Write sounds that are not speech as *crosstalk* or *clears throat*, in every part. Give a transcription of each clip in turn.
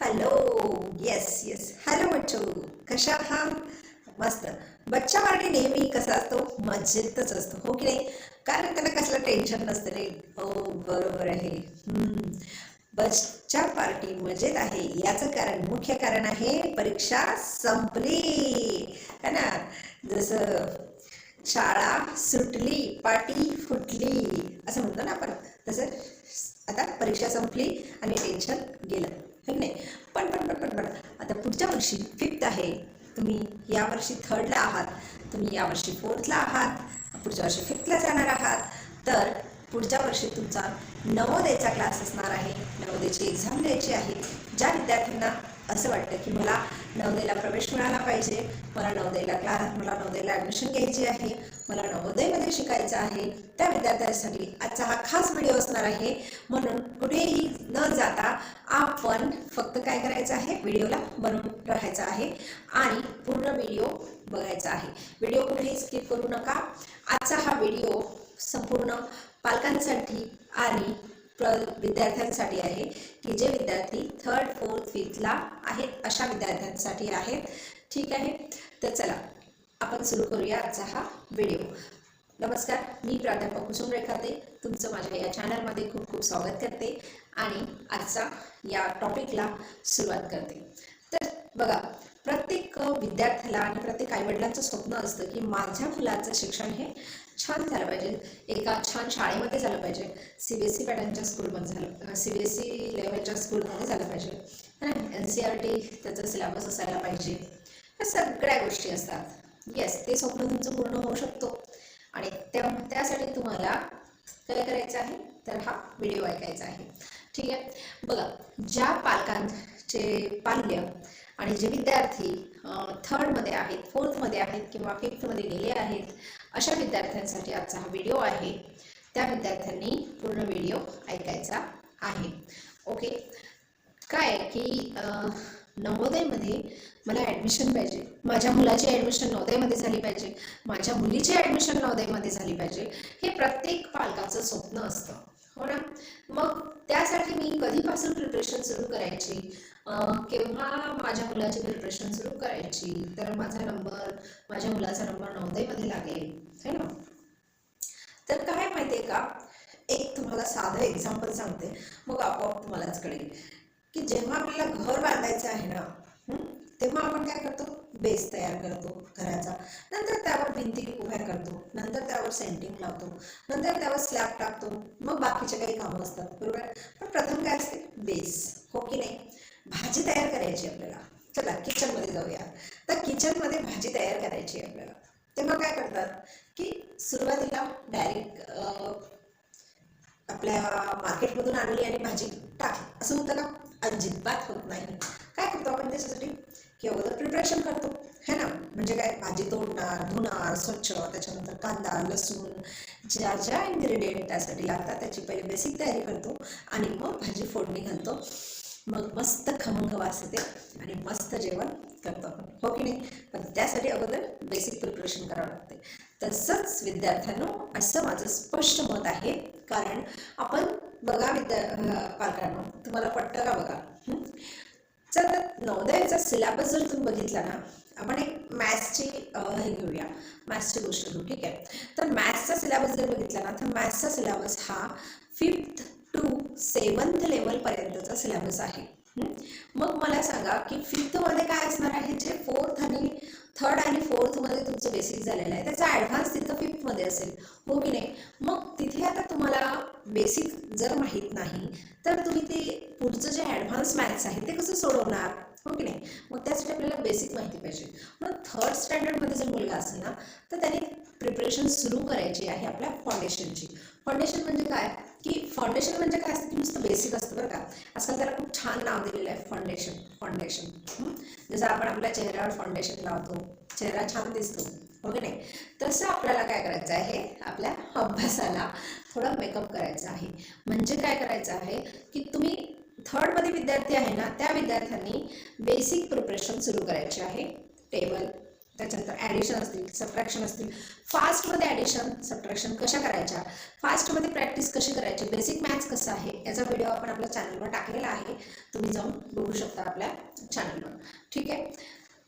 Hello yes yes hello बच्चो कशा आहात? मस्त. बच्चा पार्टी नेहमी कसा असतो? मजेतच असतो. हो की नाही? कारण त्याला कसलं टेन्शन नसतं रे. हो बरोबर आहे. बच्चा पार्टी मजेत आहे. याचं कारण मुख्य कारण आहे परीक्षा संपली. है ना? जसं शाळा सुटली पाटी फुटली असं म्हणतो ना आपण. तसं आता परीक्षा संपली आणि टेन्शन गेलं. की नाही. पण पण पण पण पण. आता पुढच्या वर्षी फिफ्थ आहे. तुम्ही यावर्षी थर्डला आहात. तुम्ही यावर्षी फोर्थला आहात. पुढच्या वर्षी फिफ्थला जाणार आहात. तर पुढच्या वर्षी तुमचा नवोदयचा क्लास असणार आहे. नवोदयची एक्झाम द्यायची आहे. ज्या विद्यार्थ्यांना असं वाटतं की मला नवोदयला प्रवेश मिळाला पाहिजे मला नवोदयला क्लास मला नवोदयला ॲडमिशन घ्यायची आहे मला नवोदयमध्ये शिकायचं आहे. त्या विद्यार्थ्यांसाठी आजचा हा खास व्हिडिओ असणार आहे. म्हणून कुठेही न जाता आपण फक्त काय करायचं आहे? व्हिडिओला बनवून राहायचं आहे. आणि पूर्ण व्हिडिओ बघायचा आहे. व्हिडिओ कुठेही स्किप करू नका. आजचा हा व्हिडिओ संपूर्ण पालकांसाठी आणि प्र विद्यार्थ्यांसाठी आहे की जे विद्यार्थी थर्ड फोर्थ फिफ्थला आहेत अशा विद्यार्थ्यांसाठी आहेत. ठीक आहे? तर चला. आपण सुरू करूया आजचा हा व्हिडिओ. नमस्कार मी प्राध्यापक कुसुम रेखाते. तुमचं माझ्या या चॅनलमध्ये खूप खूप स्वागत करते आणि आजचा या टॉपिकला सुरुवात करते. तर बघा प्रत्येक विद्यार्थ्याला आणि प्रत्येक आईवडिलांचं स्वप्न असतं की माझ्या मुलाचं शिक्षण हे छान झालं पाहिजे. एका छान शाळेमध्ये झालं पाहिजे. सी बी एस सी पॅटर्नच्या स्कूलमध्ये झालं सी बी एस सी लेवलच्या स्कूलमध्ये झालं पाहिजे. एन सी आर टी त्याचा सिलेबस असायला पाहिजे. या सगळ्या गोष्टी असतात. येस ते स्वप्न तुमचं पूर्ण होऊ शकतो. आणि त्या त्यासाठी तुम्हाला काय करायचं आहे? तर हा व्हिडिओ ऐकायचा आहे. ठीक आहे? बघा ज्या पालकांचे पाल्य आणि जे विद्यार्थी थर्डमध्ये आहेत फोर्थमध्ये आहेत किंवा फिफ्थमध्ये गेले आहेत अशा विद्यार्थ्यांसाठी आजचा हा व्हिडिओ आहे. त्या विद्यार्थ्यांनी पूर्ण व्हिडिओ ऐकायचा आहे. ओके काय आहे की नवोदयमध्ये मला ॲडमिशन पाहिजे. माझ्या मुलाची ॲडमिशन नवोदयमध्ये झाली पाहिजे. माझ्या मुलीची ॲडमिशन नवोदयमध्ये झाली पाहिजे. हे प्रत्येक पालकाचं स्वप्न असतं. हो ना? मग त्यासाठी मी कधीपासून प्रिपरेशन सुरू करायची? केव्हा माझ्या मुलाची प्रिपरेशन सुरू करायची? तर माझा नंबर माझ्या मुलाचा नंबर नवोदयमध्ये लागेल. है ना? तर काय माहिती आहे का? एक तुम्हाला साधं एक्झाम्पल सांगते. मग आपोआप तुम्हालाच कळेल. की जेव्हा आपल्याला घर बांधायचं आहे ना तेव्हा आपण काय करतो? बेस तयार करतो घराचा. नंतर त्यावर भिंती उभ्या करतो. नंतर त्यावर सेंटिंग लावतो. नंतर त्यावर स्लॅब टाकतो. मग बाकीचे काही कामं असतात. बरोबर? पण प्रथम काय असते? बेस. हो की नाही? भाजी तयार करायची आपल्याला. चला किचनमध्ये जाऊया. तर किचनमध्ये भाजी तयार करायची आपल्याला. तेव्हा काय करतात? की सुरुवातीला डायरेक्ट आपल्या मार्केटमधून आणली आणि भाजी टाकली. असं होतं का? अजिबात होत नाही. काय करतो आपण त्याच्यासाठी? की अगोदर प्रिपरेशन करतो. है ना? म्हणजे काय? भाजी तोडणार धुणार स्वच्छ त्याच्यानंतर कांदा लसूण ज्या ज्या इन्ग्रेडियंट त्यासाठी लागतात त्याची पहिले बेसिक तयारी करतो आणि मग भाजी फोडणी घालतो. मग मस्त खमंग वास येते आणि मस्त जेवण करतो आपण. हो की नाही? पण त्यासाठी अगोदर बेसिक प्रिपरेशन करावं लागते. तसंच विद्यार्थ्यांनो असं माझं स्पष्ट मत आहे. कारण आपण बघा विद्या पालकांनो तुम्हाला पटतं का बघा? जर नवोदयाचा सिलेबस जर तुम्ही बघितला ना आपण एक मॅथ्सची हे घेऊया. मॅथ्सची गोष्ट घेऊ ठीक आहे? तर मॅथ्सचा सिलेबस जर बघितला ना तर मॅथ्सचा सिलेबस हा फिफ्थ टू सेवन्थ लेवलपर्यंतचा सिलेबस आहे. मग मला सांगा की फिफ्थमध्ये काय असणार आहे? जे फोर्थ आणि थर्ड आणि फोर्थमध्ये तुमचं बेसिक झालेलं आहे त्याचा ॲडव्हान्स तिथं फिफ्थमध्ये असेल. हो की नाही? मग तिथे बेसिक जर माहीत नाही तर तुम्ही ते पुढचं जे ॲडव्हान्स मॅथ्स आहे ते कसं सोडवणार? हो की नाही? मग त्यासाठी आपल्याला बेसिक माहिती पाहिजे. मग थर्ड स्टँडर्डमध्ये जर मुलगा असेल ना तर त्याने प्रिपरेशन सुरू करायची आहे आपल्या फाउंडेशनची फाउंडेशन म्हणजे काय? की फाउंडेशन म्हणजे काय असतं? की नुसतं बेसिक असतं बरं का. आजकाल त्याला खूप छान नाव दिलेलं आहे फाउंडेशन फाउंडेशन जसं आपण आपल्या चेहऱ्यावर फाउंडेशन लावतो चेहरा छान दिसतो हो नाही? तसं आपल्याला काय करायचं आहे? आपल्या अभ्यासाला थोडा मेकअप करायचा आहे. म्हणजे काय करायचं आहे की तुम्ही थर्डमध्ये विद्यार्थी आहे ना त्या विद्यार्थ्यांनी बेसिक प्रिपरेशन सुरू करायची आहे. टेबल त्याच्यानंतर ॲडिशन असतील सबट्रॅक्शन असतील. फास्टमध्ये ॲडिशन सबट्रॅक्शन कशा करायच्या? फास्टमध्ये प्रॅक्टिस कशी करायची? बेसिक मॅथ्स कसं आहे? याचा व्हिडिओ आपण आपल्या चॅनलवर टाकलेला आहे. तुम्ही जाऊन बघू शकता आपल्या चॅनलवर ठीक आहे?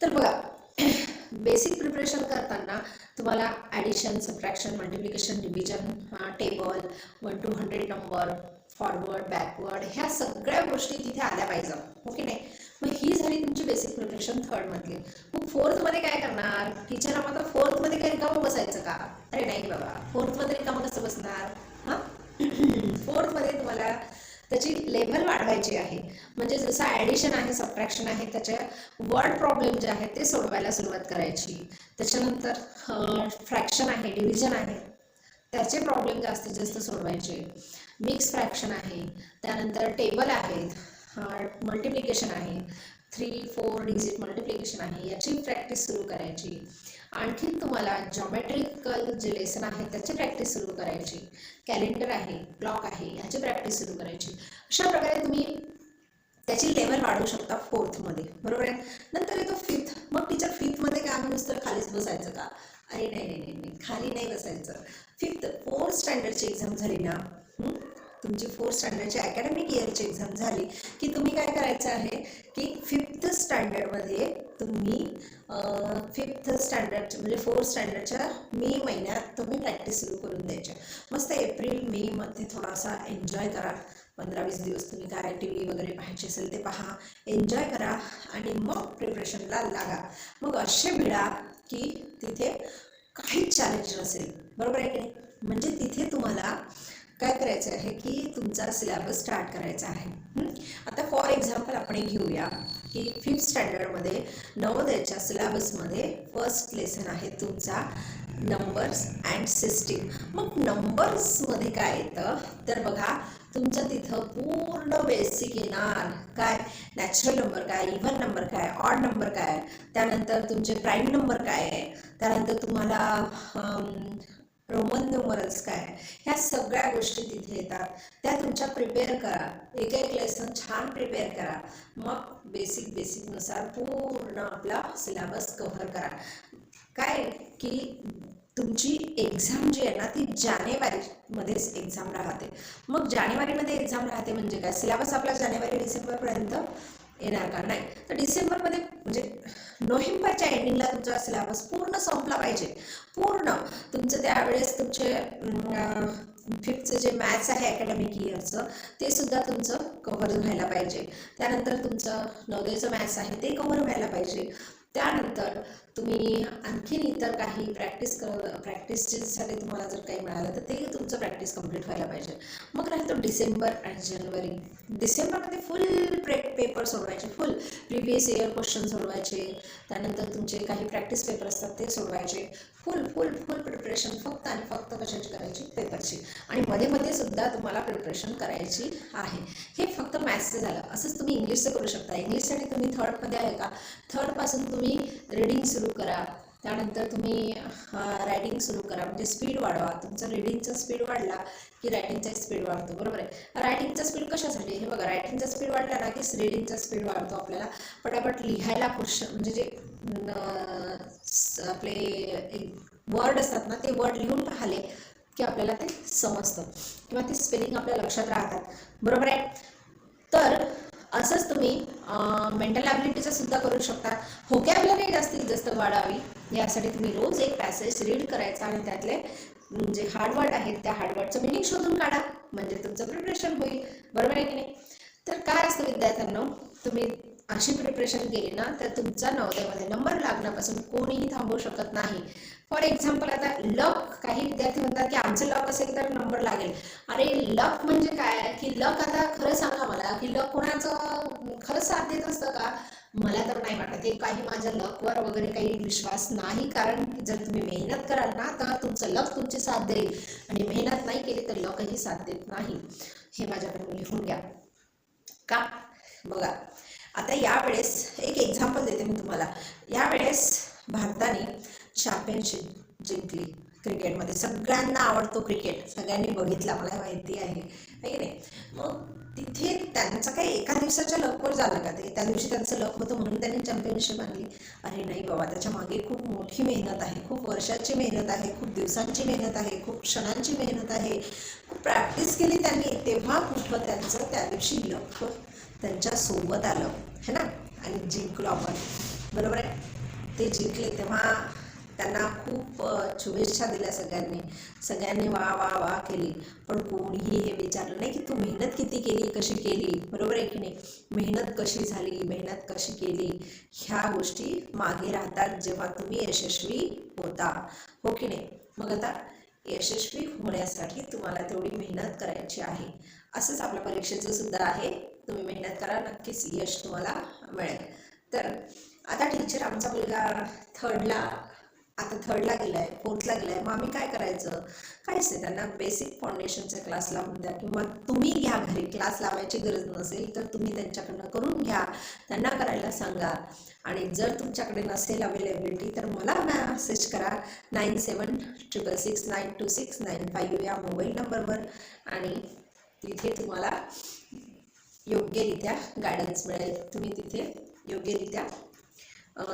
तर बघा *clears throat* बेसिक प्रिपरेशन करताना तुम्हाला addition subtraction multiplication division table one to hundred number forward backward ह्या सगळ्या गोष्टी तिथे आल्या पाहिजे. ओके नाही? मग ही झाली तुमची बेसिक प्रिपरेशन थर्डमधली मग फोर्थमध्ये काय करणार? टीचर आम्हाला फोर्थमध्ये काही रिकामं बसायचं का? अरे नाही बाबा. फोर्थमध्ये रिकामं कसं बसणार? हां? फोर्थमध्ये *clears throat* तुम्हाला त्याची लेव्हल वाढवायची आहे. म्हणजे जसं ॲडिशन आहे सबट्रॅक्शन आहे त्याच्या वर्ड प्रॉब्लेम जे आहेत ते सोडवायला सुरुवात करायची. त्याच्यानंतर फ्रॅक्शन आहे डिव्हिजन आहे. त्याचे प्रॉब्लेम जास्तीत जास्त सोडवायचे. मिक्स फ्रॅक्शन आहे त्यानंतर टेबल आहेत मल्टिप्लिकेशन आहे थ्री फोर डिजिट मल्टिप्लिकेशन आहे याची प्रॅक्टिस सुरू करायची. आणखीन तुम्हाला जॉमेट्रिकल जे लेसन आहे त्याची प्रॅक्टिस सुरू करायची. कॅलेंडर आहे क्लॉक आहे ह्याची प्रॅक्टिस सुरू करायची. अशा प्रकारे तुम्ही त्याची लेवल वाढवू शकता फोर्थमध्ये बरोबर आहे? नंतर येतो फिफ्थ मग टीचर फिफ्थमध्ये काय आम्ही नुसतं खालीच बसायचं का? अरे नाही नाही नाही नाही खाली नाही बसायचं. फिफ्थ फोर्थ स्टँडर्डची एक्झाम झाली ना तुमची फोर्थ स्टँडर्डची अकॅडमिक इयरची एक्झाम झाली की तुम्ही काय करायचं आहे की फिफ्थ स्टँडर्डमध्ये तुम्ही फिफ्थ स्टँडर्ड म्हणजे फोर्थ स्टँडर्डच्या मे महिन्यात तुम्ही प्रॅक्टिस सुरू करून द्यायच्या. मस्त एप्रिल मेमध्ये थोडासा एन्जॉय करा. पंधरा वीस दिवस तुम्ही काय टी व्ही वगैरे पाहायची असेल ते पहा. एन्जॉय करा आणि मग प्रिपरेशनला लागा. मग असे मिळा की तिथे काहीच चॅलेंज नसेल. बरोबर आहे की नाही? म्हणजे तिथे तुम्हाला काय करायचं आहे की तुमचा सिलेबस स्टार्ट करायचा आहे. आता फॉर एक्झाम्पल आपण घेऊया की फिफ्थ स्टँडर्डमध्ये नवोदयाच्या सिलेबसमध्ये फर्स्ट लेसन आहे तुमचा नंबर्स अँड सिस्टीम मग नंबर्समध्ये काय येतं? तर बघा तुमचं तिथं पूर्ण बेसिक येणार. काय? नॅचरल नंबर काय? इव्हन नंबर काय? ऑड नंबर काय? त्यानंतर तुमचे प्राईम नंबर काय? आहे त्यानंतर तुम्हाला रोमन न्यूमरल्स काय ह्या सगळ्या गोष्टी तिथे येतात. त्या तुमच्या प्रिपेअर करा. एक एक लेसन छान प्रिपेअर करा. मग बेसिक बेसिकनुसार पूर्ण आपला सिलेबस कव्हर करा. काय? की तुमची एक्झाम जी आहे ना ती जानेवारीमध्येच एक्झाम राहते. मग जानेवारीमध्ये एक्झाम राहते म्हणजे काय? सिलेबस आपला जानेवारी डिसेंबरपर्यंत येणार का? नाही. तर डिसेंबरमध्ये म्हणजे नोव्हेंबरच्या एंडिंगला तुमचा सिलेबस पूर्ण संपला पाहिजे. पूर्ण. तुमचं त्यावेळेस तुमचे फिफ्थचं जे मॅथ्स आहे अकॅडमिक इयरचं ते सुद्धा तुमचं कव्हर व्हायला पाहिजे. त्यानंतर तुमचं नवोदयचं मॅथ्स आहे ते कव्हर व्हायला पाहिजे. त्यानंतर तुम्ही आणखीन इतर काही प्रॅक्टिस कर प्रॅक्टिससाठी तुम्हाला जर काही मिळालं तर ते तुमचं प्रॅक्टिस कंप्लीट व्हायला पाहिजे. मग राहतो डिसेंबर आणि जानेवारी. डिसेंबरमध्ये फुल प्रे पेपर सोडवायचे फुल प्रिव्हियस इयर क्वेश्चन सोडवायचे. त्यानंतर तुमचे काही प्रॅक्टिस पेपर असतात ते सोडवायचे. फुल फुल फुल प्रिपरेशन फक्त आणि फक्त कशाची करायची? पेपरची आणि मध्ये मध्ये सुद्धा तुम्हाला प्रिपरेशन करायची आहे. हे फक्त मॅथ्सचं झालं. असंच तुम्ही इंग्लिशचं करू शकता. इंग्लिशसाठी तुम्ही थर्डमध्ये आहे का? थर्डपासून तुम्ही तुम्ही रीडिंग सुरू करा. त्यानंतर तुम्ही रायटिंग सुरू करा. म्हणजे स्पीड वाढवा. तुमचं रीडिंगचा स्पीड वाढला की रायटिंगचा स्पीड वाढतो. बरोबर आहे? रायटिंगचा स्पीड कशासाठी? हे बघा रायटिंगचा स्पीड वाढला ना की रीडिंगचा स्पीड वाढतो आपल्याला. पटापट लिहायला खुश म्हणजे जे आपले वर्ड असतात ना ते वर्ड लिहून पाहिले की आपल्याला ते समजतं. किंवा ते स्पेलिंग आपल्या लक्षात राहतात. बरोबर आहे? तर असंच तुम्ही मेंटल ॲबिलिटीचं सुद्धा करू शकता. होकॅबलरी जास्तीत जास्त वाढावी. यासाठी तुम्ही रोज एक पॅसेज रीड करायचा आणि त्यातले जे हार्डवर्ड आहेत त्या हार्डवर्डचं मिनिंग शोधून काढा. म्हणजे तुमचं प्रिपरेशन होईल. बरोबर आहे की नाही? तर काय असतं विद्यार्थ्यांना? तुम्ही अशी प्रिपरेशन केली ना तर तुमचा नवोदयमध्ये नंबर लागण्यापासून कोणीही थांबवू शकत नाही. फॉर एक्झाम्पल आता लक काही विद्यार्थी म्हणतात की आमचं लक असेल तर नंबर लागेल. अरे लक म्हणजे काय? की लक आता खरं सांगा मला की लक कोणाचं खरं साथ देत असतं का? मला तर नाही वाटत. हे काही माझ्या लकवर वगैरे काही विश्वास नाही कारण जर तुम्ही मेहनत कराल ना तर तुमचं लक तुमची साथ देईल आणि मेहनत नाही केली तर लकही साथ देत नाही. हे माझ्याकडे लिहून घ्या. का? बघा. आता यावेळेस एक एक्झाम्पल देते मी तुम्हाला. यावेळेस भारताने चॅम्पियनशिप जिंकली क्रिकेटमध्ये सगळ्यांना आवडतो क्रिकेट सगळ्यांनी बघितला मला माहिती आहे. की नाही? मग तिथे त्यांचं काही एका दिवसाच्या लकवर झालं का? ते त्या दिवशी त्यांचं लक होतं म्हणून त्यांनी चॅम्पियनशिप आणली अरे नाही बाबा त्याच्यामागे खूप मोठी मेहनत आहे. खूप वर्षाची मेहनत आहे. खूप दिवसांची मेहनत आहे. खूप क्षणांची मेहनत आहे. खूप प्रॅक्टिस केली त्यांनी. तेव्हा कुठं त्यांचं त्या दिवशी लक त्यांच्यासोबत आलं. है ना? आणि जिंकलो आपण. बरोबर आहे? ते जिंकले तेव्हा त्यांना खूप शुभेच्छा दिल्या सगळ्यांनी. सगळ्यांनी वा वा वा केली. पण कोणीही हे विचारलं नाही की तू मेहनत किती केली कशी केली? बरोबर आहे की नाही? मेहनत कशी झाली? मेहनत कशी केली? ह्या गोष्टी मागे राहतात जेव्हा तुम्ही यशस्वी होता. हो की नाही? मग आता यशस्वी होण्यासाठी तुम्हाला तेवढी मेहनत करायची आहे. असंच आपल्या परीक्षेचं सुद्धा आहे. तुम्ही मेहनत करा नक्कीच यश तुम्हाला मिळेल. तर आता टीचर आमचा मुलगा थर्डला आता थर्डला गेला आहे फोर्थला गेला आहे मग आम्ही काय करायचं? काहीच नाही त्यांना बेसिक फाउंडेशनचा क्लास लावून द्या किंवा तुम्ही घ्या घरी. क्लास लावायची गरज नसेल तर तुम्ही त्यांच्याकडनं करून घ्या. त्यांना करायला सांगा. आणि जर तुमच्याकडे नसेल अवेलेबिलिटी तर मला मेसेज करा. Nine seven triple six nine two six nine five या मोबाईल नंबरवर आणि तिथे तुम्हाला योग्यरित्या गायडन्स मिळेल. तुम्ही तिथे योग्यरित्या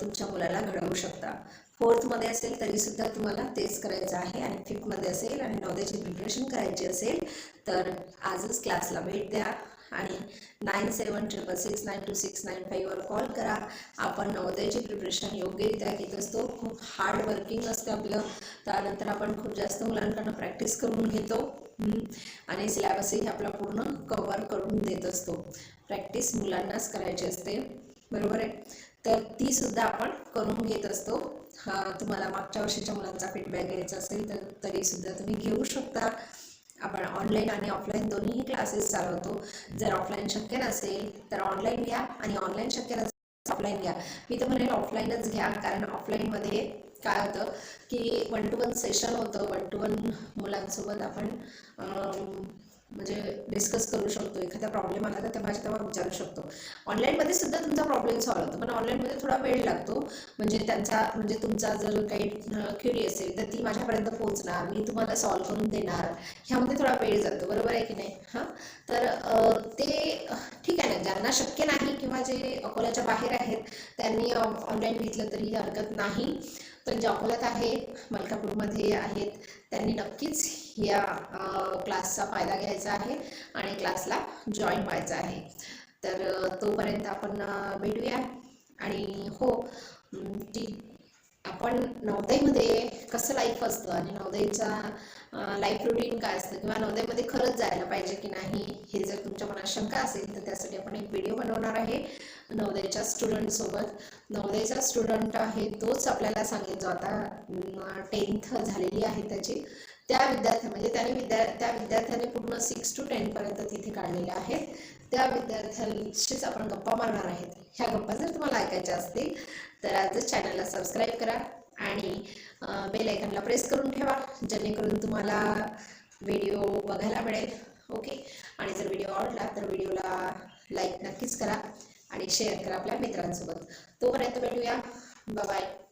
तुमच्या मुलाला घडवू शकता. फोर्थमध्ये असेल तरीसुद्धा तुम्हाला तेच करायचं आहे आणि फिफ्थमध्ये असेल आणि नवोदयाची प्रिपरेशन करायची असेल तर आजच क्लासला भेट द्या. आणि nine seven triple six nine two six nine फाईव्हवर call करा. आपण नवोदयाची प्रिपरेशन योग्यरित्या घेत असतो. खूप हार्ड वर्किंग असते आपलं. त्यानंतर आपण खूप जास्त मुलांकडनं प्रॅक्टिस करून घेतो. आणि सिलेबसही आपला पूर्ण कवर करून देत असतो. प्रॅक्टिस मुलांनाच करायची असते. बरोबर आहे? तर ती सुद्धा आपण करून घेत असतो. हा तुम्हाला मागच्या वर्षीच्या मुलांचा फीडबॅक घ्यायचा असेल तर तरी सुद्धा तुम्ही घेऊ शकता. आपण ऑनलाईन आणि ऑफलाईन दोन्हीही क्लासेस चालवतो. जर ऑफलाईन शक्य नसेल तर ऑनलाईन घ्या आणि ऑनलाईन शक्य नसेल ऑफलाईन घ्या. मी तर म्हणेल ऑफलाईनच घ्या कारण ऑफलाईनमध्ये काय होतं की वन टू वन सेशन होतं. वन टू वन मुलांसोबत आपण म्हणजे डिस्कस करू शकतो एखादा प्रॉब्लेम आला तर तेव्हा तेव्हा विचारू शकतो. ऑनलाईनमध्ये सुद्धा तुमचा प्रॉब्लेम सॉल्व्ह होतो पण ऑनलाईनमध्ये थोडा वेळ लागतो. म्हणजे त्यांचा म्हणजे तुमचा जर काही क्युरी असेल तर ती माझ्यापर्यंत पोहोचणार मी तुम्हाला सॉल्व्ह करून देणार. ह्यामध्ये थोडा वेळ जातो बरोबर आहे की नाही? हां? तर ते ठीक आहे ना ज्यांना शक्य नाही किंवा जे अकोल्याच्या बाहेर आहेत त्यांनी ऑनलाईन घेतलं तरी हरकत नाही. पण जे अकोल्यात आहे मलकापूरमध्ये आहेत त्यांनी नक्कीच या क्लासचा फायदा घ्यायचा आहे आणि क्लासला जॉईन व्हायचा आहे. तर तोपर्यंत आपण भेटूया. आणि हो अम, ती आपण नवोदयमध्ये कसं लाईफ असतं आणि नवदईचा लाईफ रुटीन काय असतं किंवा नवदईमध्ये खरंच जायला पाहिजे की नाही हे जर तुमच्या मनात शंका असेल तर त्यासाठी आपण एक व्हिडिओ बनवणार आहे. नवोदयच्या स्टुडंटसोबत नवोदयचा स्टुडंट आहे तोच आपल्याला सांगेल जो आता टेन्थ झालेली आहे त्याची. त्या विद्यार्थ्या म्हणजे त्याने विद्या त्या विद्यार्थ्याने पूर्ण सिक्स टू टेनपर्यंत तिथे काढलेल्या आहेत. त्या विद्यार्थ्यांशीच आपण गप्पा मारणार आहेत. ह्या गप्पा जर तुम्हाला ऐकायच्या असतील तर आजच चॅनलला सबस्क्राईब करा आणि बेल आयकनला प्रेस करून ठेवा जेणेकरून तुम्हाला व्हिडिओ बघायला मिळेल. ओके आणि जर व्हिडिओ आवडला तर व्हिडिओला लाईक नक्कीच करा. आणि शेअर करा आपल्या मित्रांसोबत. तोपर्यंत भेटूया. बाय